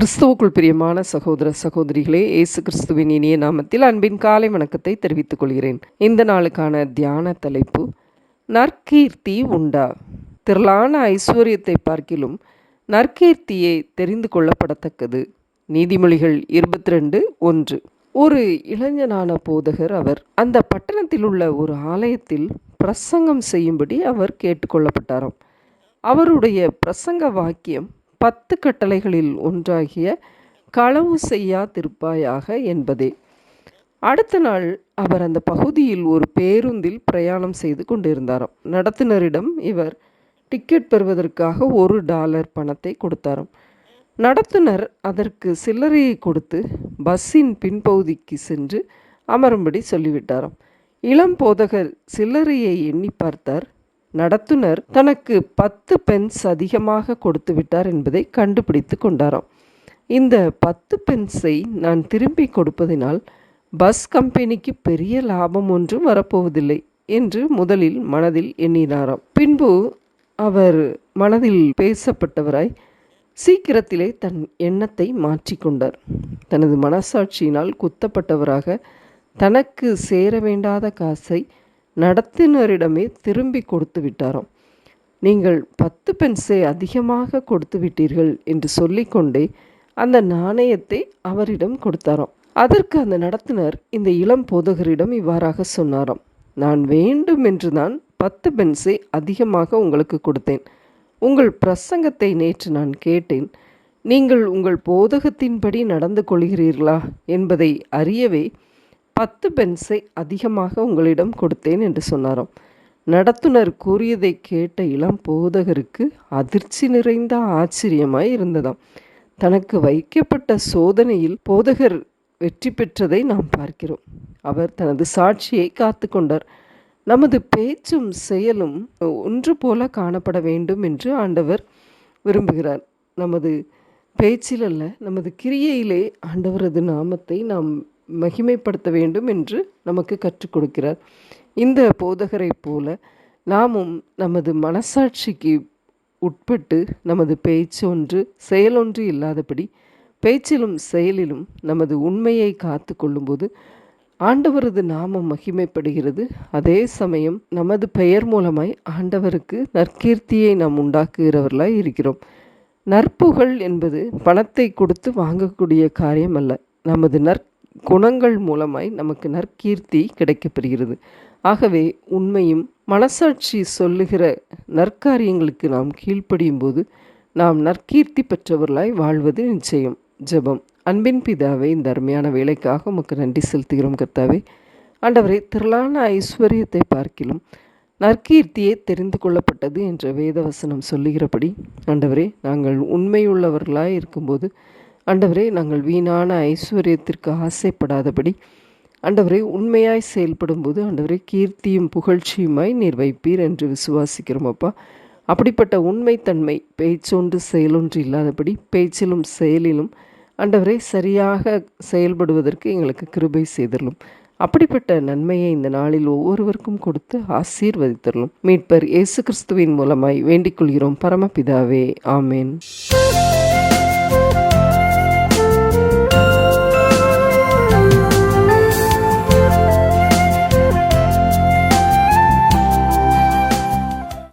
கிறிஸ்துவுக்குள் பிரியமான சகோதர சகோதரிகளே இயேசு கிறிஸ்துவின் இனிய நாமத்தில் அன்பின் காலை வணக்கத்தை தெரிவித்துக் கொள்கிறேன். இந்த நாளுக்கான தியான தலைப்பு நற்கீர்த்தி உண்டா? திரளான ஐஸ்வர்யத்தை பார்க்கிலும் நற்கீர்த்தியை தெரிந்து கொள்ளப்படத்தக்கது. நீதிமொழிகள் இருபத்தி ரெண்டு ஒன்று. ஒரு இளைஞனான போதகர் அவர் அந்த பட்டணத்தில் உள்ள ஒரு ஆலயத்தில் பிரசங்கம் செய்யும்படி அவர் கேட்டுக்கொள்ளப்பட்டாராம் அவருடைய பிரசங்க வாக்கியம் பத்து கட்டளைகளில் ஒன்றாகிய களவு செய்யா திருப்பாயாக என்பதே. அடுத்த நாள் அவர் அந்த பகுதியில் ஒரு பேருந்தில் பிரயாணம் செய்து கொண்டிருந்தாராம். நடத்துனரிடம் இவர் டிக்கெட் பெறுவதற்காக ஒரு டாலர் பணத்தை கொடுத்தாராம். நடத்துனர் அதற்கு சில்லறையை கொடுத்து பஸ்ஸின் பின்பகுதிக்கு சென்று அமரும்படி சொல்லிவிட்டாராம். இளம் போதகர் சில்லறையை எண்ணி பார்த்தார். நடத்துனர் தனக்கு பத்து பென்ஸ் அதிகமாக கொடுத்து விட்டார் என்பதை கண்டுபிடித்து கொண்டாராம். இந்த பத்து பென்ஸை நான் திரும்பி கொடுப்பதினால் பஸ் கம்பெனிக்கு பெரிய லாபம் ஒன்றும் வரப்போவதில்லை என்று முதலில் மனதில் எண்ணினாராம். பின்பு அவர் மனதில் பேசப்பட்டவராய் சீக்கிரத்திலே தன் எண்ணத்தை மாற்றிக்கொண்டார் தனது மனசாட்சியினால் குத்தப்பட்டவராக தனக்கு சேர வேண்டாத காசை நடத்தினரிடமே திரும்பி கொடுத்து விட்டாராம். நீங்கள் பத்து பென்ஸை அதிகமாக கொடுத்து விட்டீர்கள் என்று சொல்லிக்கொண்டே அந்த நாணயத்தை அவரிடம் கொடுத்தாராம். அதற்கு அந்த நடத்துனர் இந்த இளம் போதகரிடம் இவ்வாறாக சொன்னாராம். நான் வேண்டும் என்று தான் பத்து பென்ஸை அதிகமாக உங்களுக்கு கொடுத்தேன். உங்கள் பிரசங்கத்தை நேற்று நான் கேட்டேன். நீங்கள் உங்கள் போதகத்தின்படி நடந்து கொள்கிறீர்களா என்பதை அறியவே பத்து பென்ஸை அதிகமாக உங்களிடம் கொடுத்தேன் என்று சொன்னாராம். நடத்துனர் கூறியதை கேட்ட இளம் போதகருக்கு அதிர்ச்சி நிறைந்த ஆச்சரியமாய் இருந்ததாம். தனக்கு வைக்கப்பட்ட சோதனையில் போதகர் வெற்றி பெற்றதை நாம் பார்க்கிறோம். அவர் தனது சாட்சியை காத்து கொண்டார். நமது பேச்சும் செயலும் ஒன்று போல காணப்பட வேண்டும் என்று ஆண்டவர் விரும்புகிறார். நமது பேச்சில் அல்ல நமது கிரியையிலே ஆண்டவரது நாமத்தை நாம் மகிமைப்படுத்த வேண்டும் என்று நமக்கு கற்றுக் கொடுக்கிறார். இந்த போதகரைப் போல நாமும் நமது மனசாட்சிக்கு உட்பட்டு நமது பேச்சொன்று செயலொன்று இல்லாதபடி பேச்சிலும் செயலிலும் நமது உண்மையை காத்து கொள்ளும்போது ஆண்டவரது நாமம் மகிமைப்படுகிறது. அதே சமயம் நமது பெயர் மூலமாய் ஆண்டவருக்கு நற்கீர்த்தியை நாம் உண்டாக்குகிறவர்களாய் இருக்கிறோம். நற்புகழ் என்பது பணத்தை கொடுத்து வாங்கக்கூடிய காரியம் அல்ல நமது நற் குணங்கள் மூலமாய் நமக்கு நற்கீர்த்தி கிடைக்கப்பெறுகிறது. ஆகவே உண்மையும் மனசாட்சி சொல்லுகிற நற்காரியங்களுக்கு நாம் கீழ்ப்படியும் போது நாம் நற்கீர்த்தி பெற்றவர்களாய் வாழ்வது நிச்சயம். ஜெபம். அன்பின் பிதாவை இந்த அருமையான வேலைக்காக உமக்கு நன்றி செலுத்துகிறோம் கர்த்தாவே. ஆண்டவரை திரளான ஐஸ்வர்யத்தை பார்க்கிலும் நற்கீர்த்தியே தெரிந்து கொள்ளப்பட்டது என்ற வேதவசனம் சொல்லுகிறபடி ஆண்டவரே நாங்கள் உண்மையுள்ளவர்களாய் இருக்கும்போது ஆண்டவரே நாங்கள் வீணான ஐஸ்வர்யத்திற்கு ஆசைப்படாதபடி ஆண்டவரை உண்மையாய் செயல்படும்போது ஆண்டவரை கீர்த்தியும் புகழ்ச்சியுமாய் நீர் வைப்பீர் என்று விசுவாசிக்கிறோம் அப்பா. அப்படிப்பட்ட உண்மைத்தன்மை பேச்சொன்று செயலொன்று இல்லாதபடி பேச்சிலும் செயலிலும் ஆண்டவரை சரியாக செயல்படுவதற்கு எங்களுக்கு கிருபை செய்தரலும். அப்படிப்பட்ட நன்மையை இந்த நாளில் ஒவ்வொருவருக்கும் கொடுத்து ஆசீர்வதித்தரலும். மீட்பர் இயேசு கிறிஸ்துவின் மூலமாய் வேண்டிக் கொள்கிறோம். பரமபிதாவே ஆமேன்.